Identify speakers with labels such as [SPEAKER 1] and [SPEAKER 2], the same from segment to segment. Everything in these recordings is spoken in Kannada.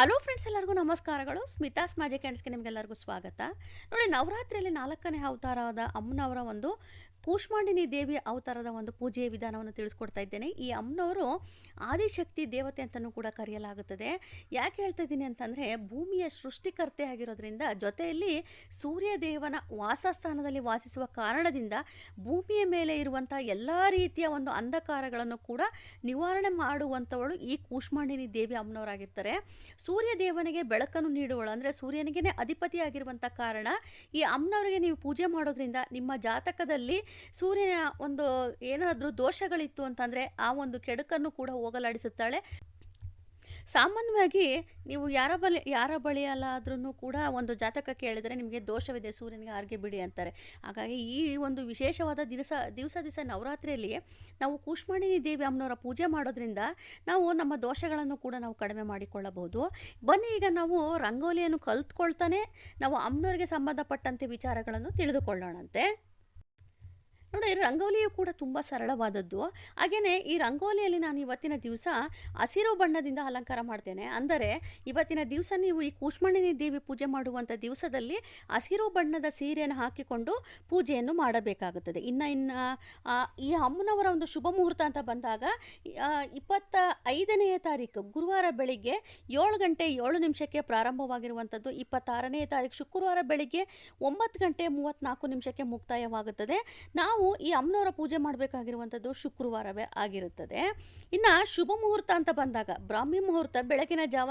[SPEAKER 1] ಹಲೋ ಫ್ರೆಂಡ್ಸ್, ಎಲ್ಲರಿಗೂ ನಮಸ್ಕಾರಗಳು. ಸ್ಮಿತಾಸ್ ಮ್ಯಾಜಿಕ್ ಹ್ಯಾಂಡ್ಸ್ಗೆ ನಿಮಗೆಲ್ಲರಿಗೂ ಸ್ವಾಗತ. ನೋಡಿ, ನವರಾತ್ರಿಯಲ್ಲಿ ನಾಲ್ಕನೇ ಅವತಾರವಾದ ಅಮ್ಮನವರ ಒಂದು ಕೂಷ್ಮಾಂಡಿನಿ ದೇವಿ ಅವತಾರದ ಒಂದು ಪೂಜೆಯ ವಿಧಾನವನ್ನು ತಿಳಿಸ್ಕೊಡ್ತಾ ಇದ್ದೇನೆ. ಈ ಅಮ್ಮನವರು ಆದಿಶಕ್ತಿ ದೇವತೆ ಅಂತಲೂ ಕೂಡ ಕರೆಯಲಾಗುತ್ತದೆ. ಯಾಕೆ ಹೇಳ್ತಾ ಇದ್ದೀನಿ ಅಂತಂದರೆ, ಭೂಮಿಯ ಸೃಷ್ಟಿಕರ್ತೆ ಆಗಿರೋದ್ರಿಂದ ಜೊತೆಯಲ್ಲಿ ಸೂರ್ಯದೇವನ ವಾಸಸ್ಥಾನದಲ್ಲಿ ವಾಸಿಸುವ ಕಾರಣದಿಂದ ಭೂಮಿಯ ಮೇಲೆ ಇರುವಂಥ ಎಲ್ಲ ರೀತಿಯ ಒಂದು ಅಂಧಕಾರಗಳನ್ನು ಕೂಡ ನಿವಾರಣೆ ಮಾಡುವಂಥವಳು ಈ ಕೂಷ್ಮಾಂಡಿನಿ ದೇವಿ ಅಮ್ಮನವರಾಗಿರ್ತಾರೆ. ಸೂರ್ಯ ದೇವನಿಗೆ ಬೆಳಕನ್ನು ನೀಡುವಳು ಅಂದರೆ ಸೂರ್ಯನಿಗೆ ಅಧಿಪತಿಯಾಗಿರುವಂಥ ಕಾರಣ ಈ ಅಮ್ಮನವರಿಗೆ ನೀವು ಪೂಜೆ ಮಾಡೋದ್ರಿಂದ ನಿಮ್ಮ ಜಾತಕದಲ್ಲಿ ಸೂರ್ಯನ ಒಂದು ಏನಾದರೂ ದೋಷಗಳಿತ್ತು ಅಂತಂದರೆ ಆ ಒಂದು ಕೆಡುಕನ್ನು ಕೂಡ ಹೋಗಲಾಡಿಸುತ್ತಾಳೆ. ಸಾಮಾನ್ಯವಾಗಿ ನೀವು ಯಾರ ಬಳಿ, ಯಾರ ಬಳಿಯಲ್ಲಾದ್ರೂ ಕೂಡ ಒಂದು ಜಾತಕ ಕೇಳಿದರೆ ನಿಮಗೆ ದೋಷವಿದೆ, ಸೂರ್ಯನಿಗೆ ಆರ್ಗೆ ಬಿಡಿ ಅಂತಾರೆ. ಹಾಗಾಗಿ ಈ ಒಂದು ವಿಶೇಷವಾದ ದಿವಸ ದಿವಸ ದಿವಸ ನವರಾತ್ರಿಯಲ್ಲಿ ನಾವು ಕೂಷ್ಮಾಂಡಿನಿ ದೇವಿ ಅಮ್ಮನವರ ಪೂಜೆ ಮಾಡೋದ್ರಿಂದ ನಾವು ನಮ್ಮ ದೋಷಗಳನ್ನು ಕೂಡ ನಾವು ಕಡಿಮೆ ಮಾಡಿಕೊಳ್ಳಬಹುದು. ಬನ್ನಿ, ಈಗ ನಾವು ರಂಗೋಲಿಯನ್ನು ಕಲ್ತ್ಕೊಳ್ತಾನೆ ನಾವು ಅಮ್ಮನವರಿಗೆ ಸಂಬಂಧಪಟ್ಟಂತೆ ವಿಚಾರಗಳನ್ನು ತಿಳಿದುಕೊಳ್ಳೋಣಂತೆ. ನೋಡಿ ರಂಗೋಲಿಯು ಕೂಡ ತುಂಬ ಸರಳವಾದದ್ದು. ಹಾಗೆಯೇ ಈ ರಂಗೋಲಿಯಲ್ಲಿ ನಾನು ಇವತ್ತಿನ ದಿವಸ ಹಸಿರು ಬಣ್ಣದಿಂದ ಅಲಂಕಾರ ಮಾಡ್ತೇನೆ. ಅಂದರೆ ಇವತ್ತಿನ ದಿವಸ ನೀವು ಈ ಕೂಷ್ಮಣಿನಿ ದೇವಿ ಪೂಜೆ ಮಾಡುವಂಥ ದಿವಸದಲ್ಲಿ ಹಸಿರು ಬಣ್ಣದ ಸೀರೆಯನ್ನು ಹಾಕಿಕೊಂಡು ಪೂಜೆಯನ್ನು ಮಾಡಬೇಕಾಗುತ್ತದೆ. ಇನ್ನು ಇನ್ನು ಈ ಅಮ್ಮನವರ ಒಂದು ಶುಭ ಮುಹೂರ್ತ ಅಂತ ಬಂದಾಗ ಇಪ್ಪತ್ತ ಐದನೆಯ ತಾರೀಕು, ಗುರುವಾರ ಬೆಳಿಗ್ಗೆ ಏಳು ಗಂಟೆ ಏಳು ನಿಮಿಷಕ್ಕೆ ಪ್ರಾರಂಭವಾಗಿರುವಂಥದ್ದು. ಇಪ್ಪತ್ತಾರನೇ ತಾರೀಕು ಶುಕ್ರವಾರ ಬೆಳಿಗ್ಗೆ ಒಂಬತ್ತು ಗಂಟೆ ಮೂವತ್ತ್ನಾಲ್ಕು ನಿಮಿಷಕ್ಕೆ ಮುಕ್ತಾಯವಾಗುತ್ತದೆ. ನಾವು ಈ ಅಮ್ಮನವರ ಪೂಜೆ ಮಾಡಬೇಕಾಗಿರುವಂಥದ್ದು ಶುಕ್ರವಾರವೇ ಆಗಿರುತ್ತದೆ. ಇನ್ನು ಶುಭ ಮುಹೂರ್ತ ಅಂತ ಬಂದಾಗ ಬ್ರಾಹ್ಮಿ ಮುಹೂರ್ತ ಬೆಳಗಿನ ಜಾವ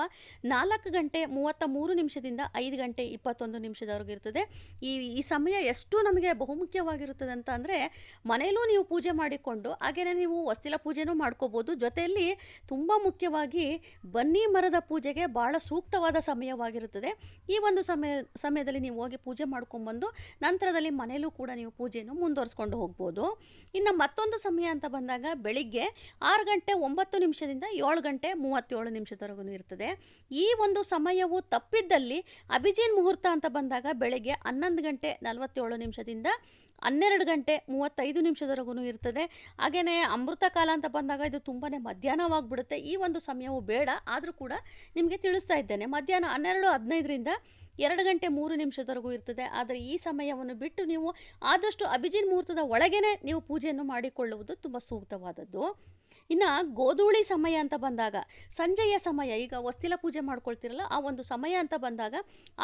[SPEAKER 1] ನಾಲ್ಕು ಗಂಟೆ ಮೂವತ್ತ ಮೂರು ನಿಮಿಷದಿಂದ ಐದು ಗಂಟೆ ಇಪ್ಪತ್ತೊಂದು ನಿಮಿಷದವರೆಗೆ ಇರ್ತದೆ. ಈ ಈ ಸಮಯ ಎಷ್ಟು ನಮಗೆ ಬಹುಮುಖ್ಯವಾಗಿರುತ್ತದೆ ಅಂತ ಅಂದರೆ ಮನೆಯಲ್ಲೂ ನೀವು ಪೂಜೆ ಮಾಡಿಕೊಂಡು ಹಾಗೆಯೇ ನೀವು ವಸ್ತಿಲ ಪೂಜೆನೂ ಮಾಡ್ಕೋಬೋದು. ಜೊತೆಯಲ್ಲಿ ತುಂಬ ಮುಖ್ಯವಾಗಿ ಬನ್ನಿ ಮರದ ಪೂಜೆಗೆ ಭಾಳ ಸೂಕ್ತವಾದ ಸಮಯವಾಗಿರುತ್ತದೆ. ಈ ಒಂದು ಸಮಯ, ಸಮಯದಲ್ಲಿ ನೀವು ಹೋಗಿ ಪೂಜೆ ಮಾಡ್ಕೊಂಬಂದು ನಂತರದಲ್ಲಿ ಮನೆಯಲ್ಲೂ ಕೂಡ ನೀವು ಪೂಜೆಯನ್ನು ಮುಂದುವರಿಸ್ಕೊಂಡು ಹೋಗ್ಬೋದು. ಇನ್ನು ಮತ್ತೊಂದು ಸಮಯ ಅಂತ ಬಂದಾಗ ಬೆಳಿಗ್ಗೆ ಆರು ಗಂಟೆ ಒಂಬತ್ತು ನಿಮಿಷದಿಂದ ಏಳು ಗಂಟೆ ಮೂವತ್ತೇಳು ನಿಮಿಷದವರೆಗೂ ಇರ್ತದೆ. ಈ ಒಂದು ಸಮಯವು ತಪ್ಪಿದ್ದಲ್ಲಿ ಅಭಿಜಿನ್ ಮುಹೂರ್ತ ಅಂತ ಬಂದಾಗ ಬೆಳಗ್ಗೆ ಹನ್ನೊಂದು ಗಂಟೆ ನಲವತ್ತೇಳು ನಿಮಿಷದಿಂದ ಹನ್ನೆರಡು ಗಂಟೆ ಮೂವತ್ತೈದು ನಿಮಿಷದವರೆಗೂ ಇರ್ತದೆ. ಹಾಗೆಯೇ ಅಮೃತ ಕಾಲ ಅಂತ ಬಂದಾಗ ಇದು ತುಂಬಾ ಮಧ್ಯಾಹ್ನವಾಗಿಬಿಡುತ್ತೆ. ಈ ಒಂದು ಸಮಯವು ಬೇಡ. ಆದರೂ ಕೂಡ ನಿಮಗೆ ತಿಳಿಸ್ತಾ ಇದ್ದೇನೆ. ಮಧ್ಯಾಹ್ನ ಹನ್ನೆರಡು ಹದಿನೈದರಿಂದ ಎರಡು ಗಂಟೆ ಮೂರು ನಿಮಿಷದವರೆಗೂ ಇರ್ತದೆ. ಆದರೆ ಈ ಸಮಯವನ್ನು ಬಿಟ್ಟು ನೀವು ಆದಷ್ಟು ಅಭಿಜಿನ್ ಮುಹೂರ್ತದ ಒಳಗೇನೆ ನೀವು ಪೂಜೆಯನ್ನು ಮಾಡಿಕೊಳ್ಳುವುದು ತುಂಬ ಸೂಕ್ತವಾದದ್ದು. ಇನ್ನು ಗೋಧೂಳಿ ಸಮಯ ಅಂತ ಬಂದಾಗ, ಸಂಜೆಯ ಸಮಯ, ಈಗ ವಸ್ತಿಲ ಪೂಜೆ ಮಾಡ್ಕೊಳ್ತಿರಲ್ಲ, ಆ ಒಂದು ಸಮಯ ಅಂತ ಬಂದಾಗ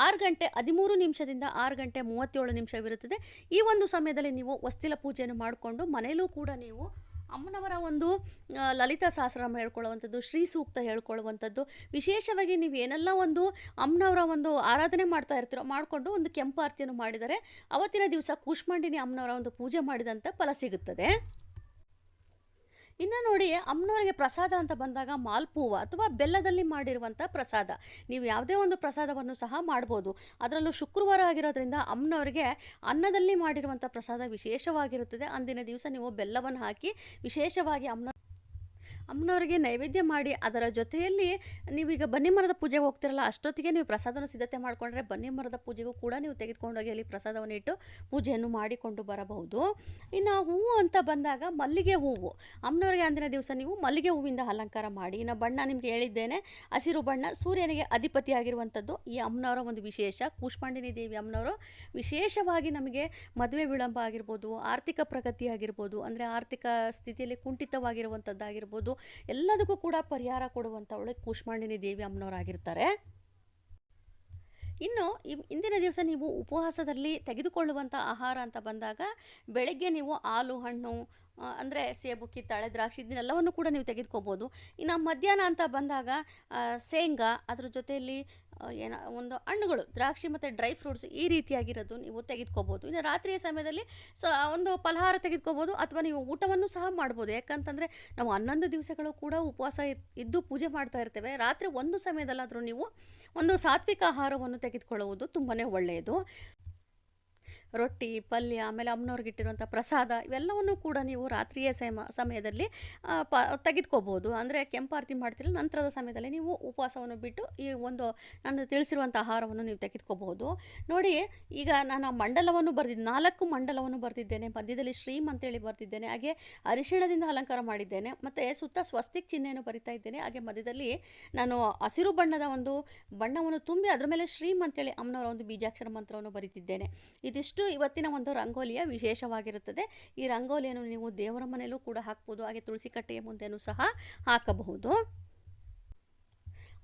[SPEAKER 1] ಆರು ಗಂಟೆ ಹದಿಮೂರು ನಿಮಿಷದಿಂದ ಆರು ಗಂಟೆ ಮೂವತ್ತೇಳು ನಿಮಿಷವಿರುತ್ತದೆ. ಈ ಒಂದು ಸಮಯದಲ್ಲಿ ನೀವು ವಸ್ತಿಲ ಪೂಜೆಯನ್ನು ಮಾಡಿಕೊಂಡು ಮನೆಯಲ್ಲೂ ಕೂಡ ನೀವು ಅಮ್ಮನವರ ಒಂದು ಲಲಿತಾ ಸಹಸ್ರನಾಮ ಹೇಳ್ಕೊಳ್ಳುವಂಥದ್ದು, ಶ್ರೀ ಸೂಕ್ತ ಹೇಳ್ಕೊಳ್ಳುವಂಥದ್ದು, ವಿಶೇಷವಾಗಿ ನೀವು ಏನೆಲ್ಲ ಒಂದು ಅಮ್ಮನವರ ಒಂದು ಆರಾಧನೆ ಮಾಡ್ತಾ ಇರ್ತೀರೋ ಮಾಡಿಕೊಂಡು ಒಂದು ಕೆಂಪು ಆರತಿಯನ್ನು ಮಾಡಿದರೆ, ಅವತ್ತಿನ ದಿವಸ ಕೂಷ್ಮಾಂಡಿನಿ ಅಮ್ಮನವರ ಒಂದು ಪೂಜೆ ಮಾಡಿದಂಥ ಫಲ ಸಿಗುತ್ತದೆ. ಇನ್ನು ನೋಡಿ ಅಮ್ಮನವರಿಗೆ ಪ್ರಸಾದ ಅಂತ ಬಂದಾಗ ಮಾಲ್ಪೂವ ಅಥವಾ ಬೆಲ್ಲದಲ್ಲಿ ಮಾಡಿರುವಂಥ ಪ್ರಸಾದ. ನೀವು ಯಾವುದೇ ಒಂದು ಪ್ರಸಾದವನ್ನು ಸಹ ಮಾಡ್ಬೋದು. ಅದರಲ್ಲೂ ಶುಕ್ರವಾರ ಆಗಿರೋದ್ರಿಂದ ಅಮ್ಮನವರಿಗೆ ಅನ್ನದಲ್ಲಿ ಮಾಡಿರುವಂಥ ಪ್ರಸಾದ ವಿಶೇಷವಾಗಿರುತ್ತದೆ. ಅಂದಿನ ದಿವಸ ನೀವು ಬೆಲ್ಲವನ್ನು ಹಾಕಿ ವಿಶೇಷವಾಗಿ ಅಮ್ಮನ ಅಮ್ಮನವರಿಗೆ ನೈವೇದ್ಯ ಮಾಡಿ ಅದರ ಜೊತೆಯಲ್ಲಿ ನೀವೀಗ ಬನ್ನಿ ಮರದ ಪೂಜೆಗೆ ಹೋಗ್ತಿರಲ್ಲ, ಅಷ್ಟೊತ್ತಿಗೆ ನೀವು ಪ್ರಸಾದನ ಸಿದ್ಧತೆ ಮಾಡಿಕೊಂಡ್ರೆ ಬನ್ನಿ ಮರದ ಪೂಜೆಗೂ ಕೂಡ ನೀವು ತೆಗೆದುಕೊಂಡೋಗಿ ಅಲ್ಲಿ ಪ್ರಸಾದವನ್ನು ಇಟ್ಟು ಪೂಜೆಯನ್ನು ಮಾಡಿಕೊಂಡು ಬರಬಹುದು. ಇನ್ನು ಹೂವು ಅಂತ ಬಂದಾಗ ಮಲ್ಲಿಗೆ ಹೂವು. ಅಮ್ಮನವರಿಗೆ ಅಂದಿನ ದಿವಸ ನೀವು ಮಲ್ಲಿಗೆ ಹೂವಿಂದ ಅಲಂಕಾರ ಮಾಡಿ. ಇನ್ನು ಬಣ್ಣ ನಿಮಗೆ ಹೇಳಿದ್ದೇನೆ, ಹಸಿರು ಬಣ್ಣ ಸೂರ್ಯನಿಗೆ ಅಧಿಪತಿಯಾಗಿರುವಂಥದ್ದು ಈ ಅಮ್ಮನವರ ಒಂದು ವಿಶೇಷ. ಕೂಷ್ಮಾಂಡಿನಿ ದೇವಿ ಅಮ್ಮನವರು ವಿಶೇಷವಾಗಿ ನಮಗೆ ಮದುವೆ ವಿಳಂಬ ಆಗಿರ್ಬೋದು, ಆರ್ಥಿಕ ಪ್ರಗತಿ ಆಗಿರ್ಬೋದು, ಅಂದರೆ ಆರ್ಥಿಕ ಸ್ಥಿತಿಯಲ್ಲಿ ಕುಂಠಿತವಾಗಿರುವಂಥದ್ದಾಗಿರ್ಬೋದು ಎಲ್ಲದಕ್ಕೂ ಕೂಡ ಪರಿಹಾರ ಕೊಡುವಂಥವಳು ಕೂಷ್ಮಾಂಡಿನಿ ದೇವಿ ಅಮ್ಮನವರಾಗಿರ್ತಾರೆ. ಇನ್ನು ಇಂದಿನ ದಿವಸ ನೀವು ಉಪವಾಸದಲ್ಲಿ ತೆಗೆದುಕೊಳ್ಳುವಂಥ ಆಹಾರ ಅಂತ ಬಂದಾಗ ಬೆಳಗ್ಗೆ ನೀವು ಹಾಲು, ಹಣ್ಣು ಅಂದರೆ ಸೇಬು, ಕಿತ್ತಾಳೆ, ದ್ರಾಕ್ಷಿ ಇದನ್ನೆಲ್ಲವನ್ನು ಕೂಡ ನೀವು ತೆಗೆದುಕೋಬೋದು. ಇನ್ನು ಮಧ್ಯಾಹ್ನ ಅಂತ ಬಂದಾಗ ಶೇಂಗಾ, ಅದ್ರ ಜೊತೆಯಲ್ಲಿ ಏನ, ಒಂದು ಹಣ್ಣುಗಳು, ದ್ರಾಕ್ಷಿ ಮತ್ತು ಡ್ರೈ ಫ್ರೂಟ್ಸ್ ಈ ರೀತಿಯಾಗಿರೋದು ನೀವು ತೆಗೆದುಕೋಬೋದು. ಇನ್ನು ರಾತ್ರಿಯ ಸಮಯದಲ್ಲಿ ಸ, ಒಂದು ಫಲಹಾರ ತೆಗೆದುಕೋಬೋದು ಅಥವಾ ನೀವು ಊಟವನ್ನು ಸಹ ಮಾಡ್ಬೋದು. ಯಾಕಂತಂದರೆ ನಾವು ಹನ್ನೊಂದು ದಿವಸಗಳು ಕೂಡ ಉಪವಾಸ ಇದ್ದು ಪೂಜೆ ಮಾಡ್ತಾ ಇರ್ತೇವೆ. ರಾತ್ರಿ ಒಂದು ಸಮಯದಲ್ಲಾದರೂ ನೀವು ಒಂದು ಸಾತ್ವಿಕ ಆಹಾರವನ್ನು ತೆಗೆದುಕೊಳ್ಳುವುದು ತುಂಬಾ ಒಳ್ಳೆಯದು. ರೊಟ್ಟಿ, ಪಲ್ಯ, ಆಮೇಲೆ ಅಮ್ಮನವ್ರಿಗೆ ಇಟ್ಟಿರುವಂಥ ಪ್ರಸಾದ ಇವೆಲ್ಲವನ್ನು ಕೂಡ ನೀವು ರಾತ್ರಿಯ ಸಮ, ಸಮಯದಲ್ಲಿ ಪ, ತೆಗೆದುಕೋಬೋದು. ಅಂದರೆ ಕೆಂಪಾರತಿ ಮಾಡ್ತಿರೋ ನಂತರದ ಸಮಯದಲ್ಲಿ ನೀವು ಉಪವಾಸವನ್ನು ಬಿಟ್ಟು ಈ ಒಂದು ನಾನು ತಿಳಿಸಿರುವಂಥ ಆಹಾರವನ್ನು ನೀವು ತೆಗೆದುಕೋಬಹುದು ನೋಡಿ, ಈಗ ನಾನು ಮಂಡಲವನ್ನು ಬರೆದಿದ್ದೆ ನಾಲ್ಕು ಮಂಡಲವನ್ನು ಬರೆದಿದ್ದೇನೆ. ಮಧ್ಯದಲ್ಲಿ ಶ್ರೀಮ್ ಅಂತೇಳಿ ಬರೆದಿದ್ದೇನೆ. ಹಾಗೆ ಅರಿಶಿಣದಿಂದ ಅಲಂಕಾರ ಮಾಡಿದ್ದೇನೆ. ಮತ್ತು ಸುತ್ತ ಸ್ವಸ್ತಿಕ್ ಚಿಹ್ನೆಯನ್ನು ಬರಿತಾ ಇದ್ದೇನೆ. ಹಾಗೆ ಮಧ್ಯದಲ್ಲಿ ನಾನು ಹಸಿರು ಬಣ್ಣದ ಒಂದು ಬಣ್ಣವನ್ನು ತುಂಬಿ, ಅದರ ಮೇಲೆ ಶ್ರೀಮ್ ಅಂತೇಳಿ ಅಮ್ಮನವರ ಒಂದು ಬೀಜಾಕ್ಷರ ಮಂತ್ರವನ್ನು ಬರೀತಿದ್ದೇನೆ. ಇದಿಷ್ಟು. ಇವತ್ತಿನ ಒಂದು ರಂಗೋಲಿಯ ವಿಶೇಷವಾಗಿರುತ್ತದೆ. ಈ ರಂಗೋಲಿಯನ್ನು ನೀವು ದೇವರ ಮನೆಯಲ್ಲೂ ಕೂಡ ಹಾಕ್ಬೋದು. ಹಾಗೆ ತುಳಸಿ ಕಟ್ಟೆಯ ಮುಂದೆನೂ ಸಹ ಹಾಕಬಹುದು.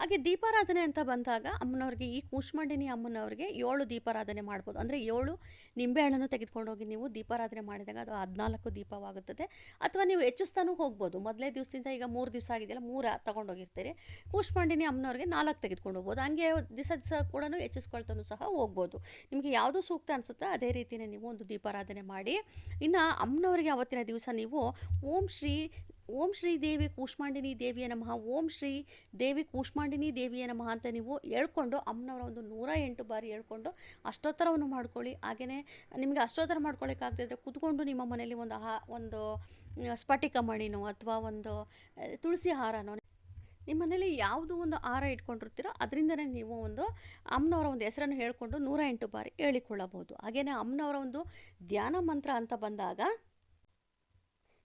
[SPEAKER 1] ಹಾಗೆ ದೀಪಾರಾಧನೆ ಅಂತ ಬಂದಾಗ ಅಮ್ಮನವ್ರಿಗೆ, ಈ ಕೂಶ್ಮಂಡಿನಿ ಅಮ್ಮನವ್ರಿಗೆ ಏಳು ದೀಪಾರಾಧನೆ ಮಾಡ್ಬೋದು. ಅಂದರೆ ಏಳು ನಿಂಬೆಹಣ್ಣನ್ನು ತೆಗೆದುಕೊಂಡೋಗಿ ನೀವು ದೀಪಾರಾಧನೆ ಮಾಡಿದಾಗ ಅದು ಹದಿನಾಲ್ಕು ದೀಪವಾಗುತ್ತದೆ. ಅಥವಾ ನೀವು ಹೆಚ್ಚಿಸ್ತಾನೂ ಹೋಗ್ಬೋದು. ಮೊದಲೇ ದಿವಸದಿಂದ ಈಗ ಮೂರು ದಿವಸ ಆಗಿದೆಯಲ್ಲ ಮೂರು ತೊಗೊಂಡೋಗಿರ್ತೀರಿ. ಕೂಶ್ಮಂಡಿನಿ ಅಮ್ಮನವ್ರಿಗೆ ನಾಲ್ಕು ತೆಗೆದುಕೊಂಡು ಹೋಗ್ಬೋದು ಹಂಗೆ ದಿವಸ ದಿವಸ ಕೂಡ ಹೆಚ್ಚಿಸ್ಕೊಳ್ತಾನೂ ಸಹ ಹೋಗ್ಬೋದು. ನಿಮಗೆ ಯಾವುದು ಸೂಕ್ತ ಅನಿಸುತ್ತೋ ಅದೇ ರೀತಿಯೇ ನೀವು ಒಂದು ದೀಪಾರಾಧನೆ ಮಾಡಿ. ಇನ್ನು ಅಮ್ಮನವರಿಗೆ ಅವತ್ತಿನ ದಿವಸ ನೀವು ಓಂ ಶ್ರೀ ಓಂ ಶ್ರೀ ದೇವಿ ಕೂಷ್ಮಾಂಡಿನಿ ದೇವಿಯ ನಮಃ. ಓಂ ಶ್ರೀ ದೇವಿ ಕೂಷ್ಮಾಂಡಿನಿ ದೇವಿಯ ನಮಃ ಅಂತ ನೀವು ಹೇಳ್ಕೊಂಡು ಅಮ್ಮನವರ ಒಂದು ನೂರ ಎಂಟು ಬಾರಿ ಹೇಳ್ಕೊಂಡು ಅಷ್ಟೋತ್ತರವನ್ನು ಮಾಡ್ಕೊಳ್ಳಿ. ಹಾಗೆಯೇ ನಿಮಗೆ ಅಷ್ಟೋತ್ತರ ಮಾಡ್ಕೊಳ್ಳೋಕ್ಕಾಗದಿದ್ರೆ ಕೂತ್ಕೊಂಡು ನಿಮ್ಮ ಮನೆಯಲ್ಲಿ ಒಂದು ಆ ಒಂದು ಸ್ಫಟಿಕ ಮಣಿನೋ ಅಥವಾ ಒಂದು ತುಳಸಿ ಹಾರನೋ ನಿಮ್ಮ ಮನೇಲಿ ಯಾವುದು ಒಂದು ಹಾರ ಇಟ್ಕೊಂಡಿರ್ತೀರೋ ಅದರಿಂದನೇ ನೀವು ಒಂದು ಅಮ್ಮನವರ ಒಂದು ಹೆಸರನ್ನು ಹೇಳಿಕೊಂಡು ನೂರ ಎಂಟು ಬಾರಿ ಹೇಳಿಕೊಳ್ಳಬಹುದು. ಹಾಗೆಯೇ ಅಮ್ಮನವರ ಒಂದು ಧ್ಯಾನ ಮಂತ್ರ ಅಂತ ಬಂದಾಗ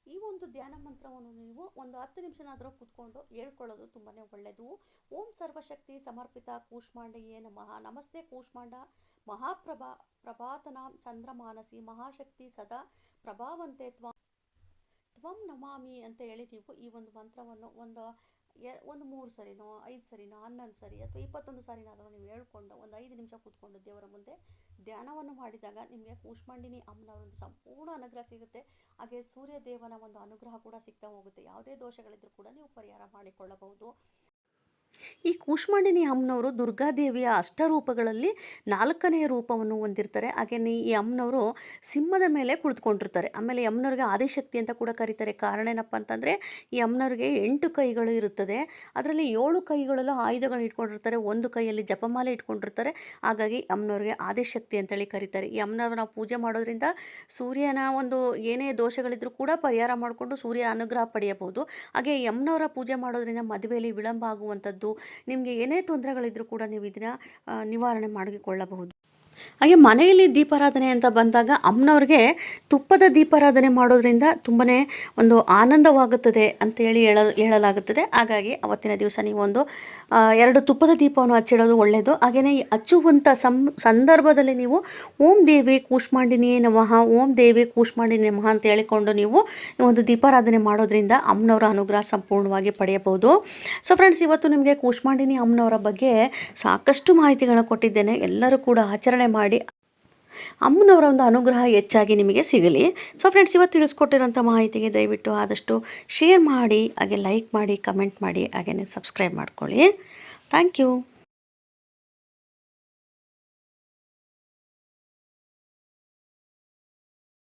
[SPEAKER 1] ಈ ಒಂದು ಧ್ಯಾನ ಮಂತ್ರವನ್ನು ನೀವು ಒಂದು ಹತ್ತು ನಿಮಿಷನಾದರೂ ಕೂತ್ಕೊಂಡು ಹೇಳ್ಕೊಳ್ಳೋದು ತುಂಬಾ ಒಳ್ಳೆಯದು ಓಂ ಸರ್ವಶಕ್ತಿ ಸಮರ್ಪಿತ ಕೂಷ್ಮಾಂಡೆಯೇ ನಮಃ. ನಮಸ್ತೆ ಕೂಷ್ಮಾಂಡ. ಮಹಾಪ್ರಭಾ ಪ್ರಭಾತನಾಂ ಚಂದ್ರಮಾನಸಿ. ಮಹಾಶಕ್ತಿ ಸದಾ ಪ್ರಭಾವಂತೆ ತ್ವ, ತ್ವಂ ನಮಾಮಿ ಅಂತ ಹೇಳಿ ನೀವು ಈ ಒಂದು ಮಂತ್ರವನ್ನು ಒಂದು ಒಂದು ಮೂರು ಸರಿನೋ, ಐದು ಸರಿನೋ, ಹನ್ನೊಂದು ಸರಿ ಅಥವಾ ಇಪ್ಪತ್ತೊಂದು ಸರಿನಾದರೂ ನೀವು ಹೇಳ್ಕೊಂಡು ಒಂದು ಐದು ನಿಮಿಷ ಕೂತ್ಕೊಂಡು ದೇವರ ಮುಂದೆ ಧ್ಯಾನವನ್ನು ಮಾಡಿದಾಗ ನಿಮಗೆ ಕೂಷ್ಮಾಂಡಿನಿ ಅಮ್ಮನವರ ಒಂದು ಸಂಪೂರ್ಣ ಅನುಗ್ರಹ ಸಿಗುತ್ತೆ. ಹಾಗೆ ಸೂರ್ಯ ದೇವನ ಒಂದು ಅನುಗ್ರಹ ಕೂಡ ಸಿಗ್ತಾ ಹೋಗುತ್ತೆ. ಯಾವುದೇ ದೋಷಗಳಿದ್ರೂ ಕೂಡ ನೀವು ಪರಿಹಾರ ಮಾಡಿಕೊಳ್ಳಬಹುದು. ಈ ಕೂಷ್ಮಾಂಡಿನಿ ಅಮ್ಮನವರು ದುರ್ಗಾದೇವಿಯ ಅಷ್ಟರೂಪಗಳಲ್ಲಿ ನಾಲ್ಕನೆಯ ರೂಪವನ್ನು ಹೊಂದಿರ್ತಾರೆ. ಹಾಗೆಯೇ ಈ ಅಮ್ಮನವರು ಸಿಂಹದ ಮೇಲೆ ಕುಳಿತುಕೊಂಡಿರ್ತಾರೆ. ಆಮೇಲೆ ಅಮ್ಮನವ್ರಿಗೆ ಆದಿಶಕ್ತಿ ಅಂತ ಕೂಡ ಕರೀತಾರೆ. ಕಾರಣ ಏನಪ್ಪ ಅಂತಂದರೆ, ಈ ಅಮ್ಮನವ್ರಿಗೆ ಎಂಟು ಕೈಗಳು ಇರುತ್ತದೆ. ಅದರಲ್ಲಿ ಏಳು ಕೈಗಳಲ್ಲೂ ಆಯುಧಗಳು ಇಟ್ಕೊಂಡಿರ್ತಾರೆ. ಒಂದು ಕೈಯಲ್ಲಿ ಜಪಮಾಲೆ ಇಟ್ಕೊಂಡಿರ್ತಾರೆ. ಹಾಗಾಗಿ ಅಮ್ಮನವ್ರಿಗೆ ಆದಿಶಕ್ತಿ ಅಂತೇಳಿ ಕರೀತಾರೆ. ಈ ಅಮ್ಮನವ್ರು ನಾವು ಪೂಜೆ ಮಾಡೋದ್ರಿಂದ ಸೂರ್ಯನ ಒಂದು ಏನೇ ದೋಷಗಳಿದ್ರೂ ಕೂಡ ಪರಿಹಾರ ಮಾಡಿಕೊಂಡು ಸೂರ್ಯ ಅನುಗ್ರಹ ಪಡೆಯಬಹುದು. ಹಾಗೆ ಈ ಅಮ್ಮನವರ ಪೂಜೆ ಮಾಡೋದ್ರಿಂದ ಮದುವೆಯಲ್ಲಿ ವಿಳಂಬ ಆಗುವಂಥದ್ದು ನಿಮಗೆ ಏನೇ ತೊಂದರೆಗಳಿದ್ರೂ ಕೂಡ ನೀವು ಇದನ್ನು ನಿವಾರಣೆ ಮಾಡಿಕೊಳ್ಳಬಹುದು. ಹಾಗೆ ಮನೆಯಲ್ಲಿ ದೀಪಾರಾಧನೆ ಅಂತ ಬಂದಾಗ ಅಮ್ಮನವ್ರಿಗೆ ತುಪ್ಪದ ದೀಪಾರಾಧನೆ ಮಾಡೋದ್ರಿಂದ ತುಂಬನೇ ಒಂದು ಆನಂದವಾಗುತ್ತದೆ ಅಂತೇಳಿ ಹೇಳ ಹೇಳಲಾಗುತ್ತದೆ. ಹಾಗಾಗಿ ಅವತ್ತಿನ ದಿವಸ ನೀವು ಒಂದು ಎರಡು ತುಪ್ಪದ ದೀಪವನ್ನು ಹಚ್ಚಿಡೋದು ಒಳ್ಳೆಯದು ಹಾಗೆಯೇ ಹಚ್ಚುವಂಥ ಸಂ, ಸಂದರ್ಭದಲ್ಲಿ ನೀವು ಓಂ ದೇವಿ ಕೂಷ್ಮಾಂಡಿನಿಯೇ ನಮಃ, ಓಂ ದೇವಿ ಕೂಷ್ಮಾಂಡಿನಿ ನಮಃ ಅಂತ ಹೇಳಿಕೊಂಡು ನೀವು ಒಂದು ದೀಪಾರಾಧನೆ ಮಾಡೋದ್ರಿಂದ ಅಮ್ಮನವರ ಅನುಗ್ರಹ ಸಂಪೂರ್ಣವಾಗಿ ಪಡೆಯಬಹುದು. ಸೊ ಫ್ರೆಂಡ್ಸ್ ಇವತ್ತು ನಿಮಗೆ ಕೂಷ್ಮಾಂಡಿನಿ ಅಮ್ಮನವರ ಬಗ್ಗೆ ಸಾಕಷ್ಟು ಮಾಹಿತಿಗಳನ್ನು ಕೊಟ್ಟಿದ್ದೇನೆ. ಎಲ್ಲರೂ ಕೂಡ ಆಚರಣೆ ಮಾಡಿ. ಅಮ್ಮನವರ ಒಂದು ಅನುಗ್ರಹ ಹೆಚ್ಚಾಗಿ ನಿಮಗೆ ಸಿಗಲಿ. ಸೊ ಫ್ರೆಂಡ್ಸ್ ಇವತ್ತು ತಿಳಿಸ್ಕೊಟ್ಟಿರೋಂಥ ಮಾಹಿತಿಗೆ ದಯವಿಟ್ಟು ಆದಷ್ಟು ಶೇರ್ ಮಾಡಿ, ಹಾಗೆ ಲೈಕ್ ಮಾಡಿ ಕಮೆಂಟ್ ಮಾಡಿ, ಹಾಗೆಯೇ ಸಬ್ಸ್ಕ್ರೈಬ್ ಮಾಡ್ಕೊಳ್ಳಿ. Thank you